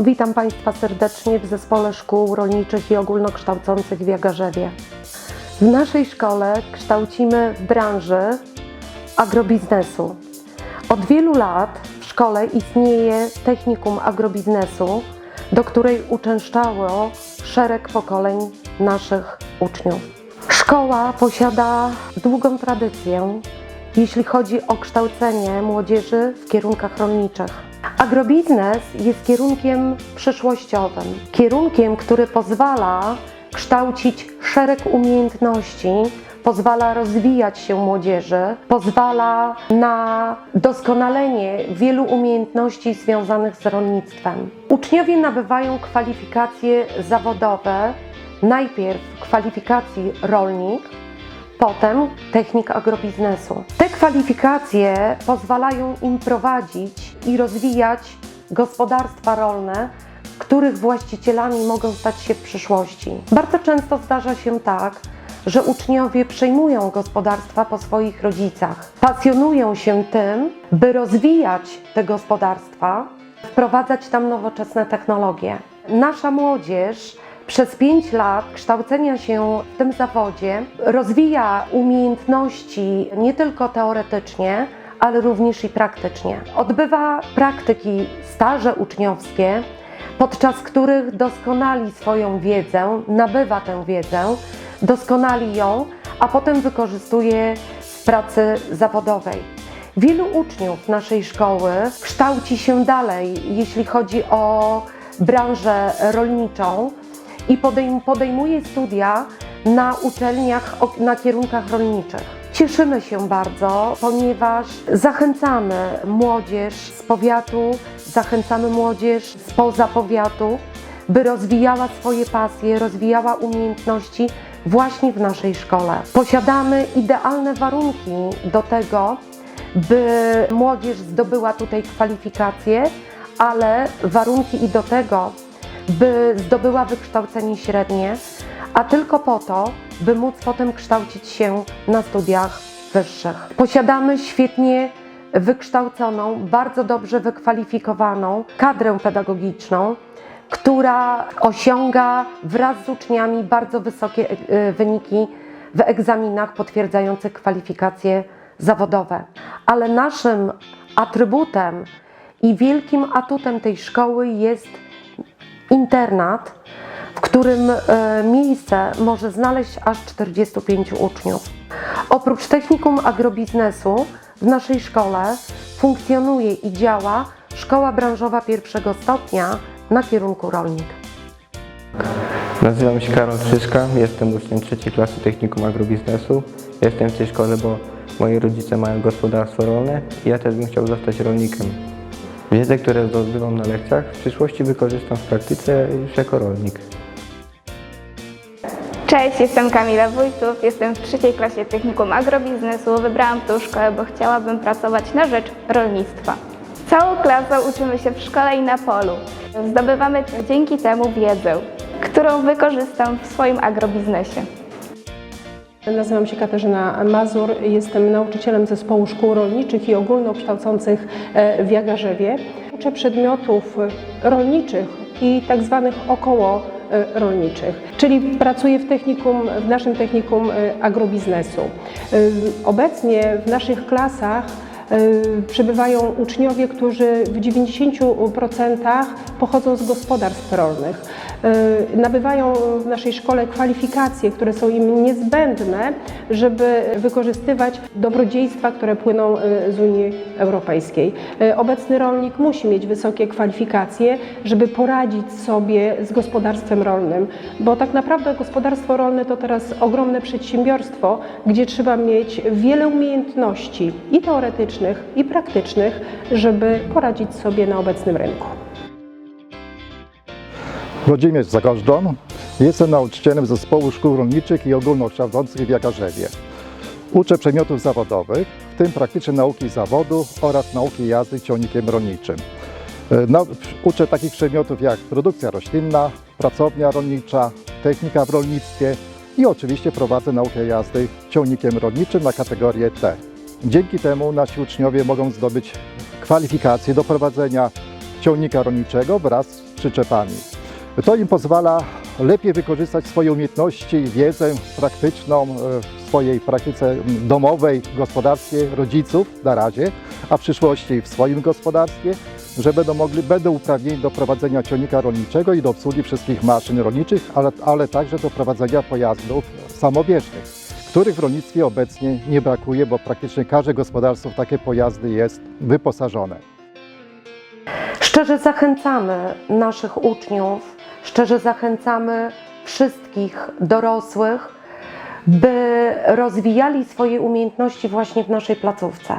Witam Państwa serdecznie w Zespole Szkół Rolniczych i Ogólnokształcących w Jagarzewie. W naszej szkole kształcimy w branży agrobiznesu. Od wielu lat w szkole istnieje technikum agrobiznesu, do której uczęszczało szereg pokoleń naszych uczniów. Szkoła posiada długą tradycję, jeśli chodzi o kształcenie młodzieży w kierunkach rolniczych. Agrobiznes jest kierunkiem przyszłościowym, kierunkiem, który pozwala kształcić szereg umiejętności, pozwala rozwijać się młodzieży, pozwala na doskonalenie wielu umiejętności związanych z rolnictwem. Uczniowie nabywają kwalifikacje zawodowe, najpierw kwalifikacji rolnik, potem technik agrobiznesu. Kwalifikacje pozwalają im prowadzić i rozwijać gospodarstwa rolne, których właścicielami mogą stać się w przyszłości. Bardzo często zdarza się tak, że uczniowie przejmują gospodarstwa po swoich rodzicach. Pasjonują się tym, by rozwijać te gospodarstwa, wprowadzać tam nowoczesne technologie. Nasza młodzież przez 5 lat kształcenia się w tym zawodzie rozwija umiejętności nie tylko teoretycznie, ale również i praktycznie. Odbywa praktyki, staże uczniowskie, podczas których doskonali swoją wiedzę, nabywa tę wiedzę, doskonali ją, a potem wykorzystuje w pracy zawodowej. Wielu uczniów naszej szkoły kształci się dalej, jeśli chodzi o branżę rolniczą i podejm- podejmuje studia na uczelniach, na kierunkach rolniczych. Cieszymy się bardzo, ponieważ zachęcamy młodzież z powiatu, zachęcamy młodzież spoza powiatu, by rozwijała swoje pasje, rozwijała umiejętności właśnie w naszej szkole. Posiadamy idealne warunki do tego, by młodzież zdobyła tutaj kwalifikacje, ale warunki i do tego, by zdobyła wykształcenie średnie, a tylko po to, by móc potem kształcić się na studiach wyższych. Posiadamy świetnie wykształconą, bardzo dobrze wykwalifikowaną kadrę pedagogiczną, która osiąga wraz z uczniami bardzo wysokie e, wyniki w egzaminach potwierdzających kwalifikacje zawodowe. Ale naszym atrybutem i wielkim atutem tej szkoły jest internat, w którym e, miejsce może znaleźć aż 45 uczniów. Oprócz technikum agrobiznesu w naszej szkole funkcjonuje i działa szkoła branżowa pierwszego stopnia na kierunku rolnik. Nazywam się Karol Krzyżka, jestem uczniem trzeciej klasy Technikum Agrobiznesu. Jestem w tej szkole, bo moi rodzice mają gospodarstwo rolne i ja też bym chciał zostać rolnikiem. Wiedzę, które zdobywam na lekcjach, w przyszłości wykorzystam w praktyce już jako rolnik. Cześć, jestem Kamila Wójtów, jestem w trzeciej klasie Technikum Agrobiznesu. Wybrałam tę szkołę, bo chciałabym pracować na rzecz rolnictwa. Całą klasą uczymy się w szkole i na polu. Zdobywamy dzięki temu wiedzę, którą wykorzystam w swoim agrobiznesie. Nazywam się Katarzyna Mazur, jestem nauczycielem zespołu szkół rolniczych i ogólnokształcących e, w Jagarzewie. Uczę przedmiotów rolniczych i tak zwanych około e, rolniczych, czyli pracuję w technikum, w naszym technikum e, agrobiznesu. Obecnie w naszych klasach e, przebywają uczniowie, którzy w 90% pochodzą z gospodarstw rolnych. E, Nabywają w naszej szkole kwalifikacje, które są im niezbędne, żeby wykorzystywać dobrodziejstwa, które płyną e, z Unii Europejskiej. Obecny rolnik musi mieć wysokie kwalifikacje, żeby poradzić sobie z gospodarstwem rolnym, bo tak naprawdę gospodarstwo rolne to teraz ogromne przedsiębiorstwo, gdzie trzeba mieć wiele umiejętności i teoretycznych, i praktycznych, żeby poradzić sobie na obecnym rynku. Włodzimierz Zagożdżon. Jestem nauczycielem zespołu szkół rolniczych i ogólnokształcących w Jagarzewie. Uczę przedmiotów zawodowych, w tym praktyczne nauki zawodu oraz nauki jazdy ciągnikiem rolniczym. E, Uczę takich przedmiotów jak produkcja roślinna, pracownia rolnicza, technika w rolnictwie i oczywiście prowadzę naukę jazdy ciągnikiem rolniczym na kategorię T. Dzięki temu nasi uczniowie mogą zdobyć kwalifikacje do prowadzenia ciągnika rolniczego wraz przyczepami. To im pozwala lepiej wykorzystać swoje umiejętności i wiedzę praktyczną e, w swojej praktyce domowej, gospodarstwie rodziców na razie, a w przyszłości w swoim gospodarstwie, że będą mogli, będą uprawnieni do prowadzenia ciągnika rolniczego i do obsługi wszystkich maszyn rolniczych, ale, ale także do prowadzenia pojazdów samobieżnych, których w rolnictwie obecnie nie brakuje, bo praktycznie każde gospodarstwo w takie pojazdy jest wyposażone. Szczerze zachęcamy naszych uczniów, szczerze zachęcamy wszystkich dorosłych, by rozwijali swoje umiejętności właśnie w naszej placówce.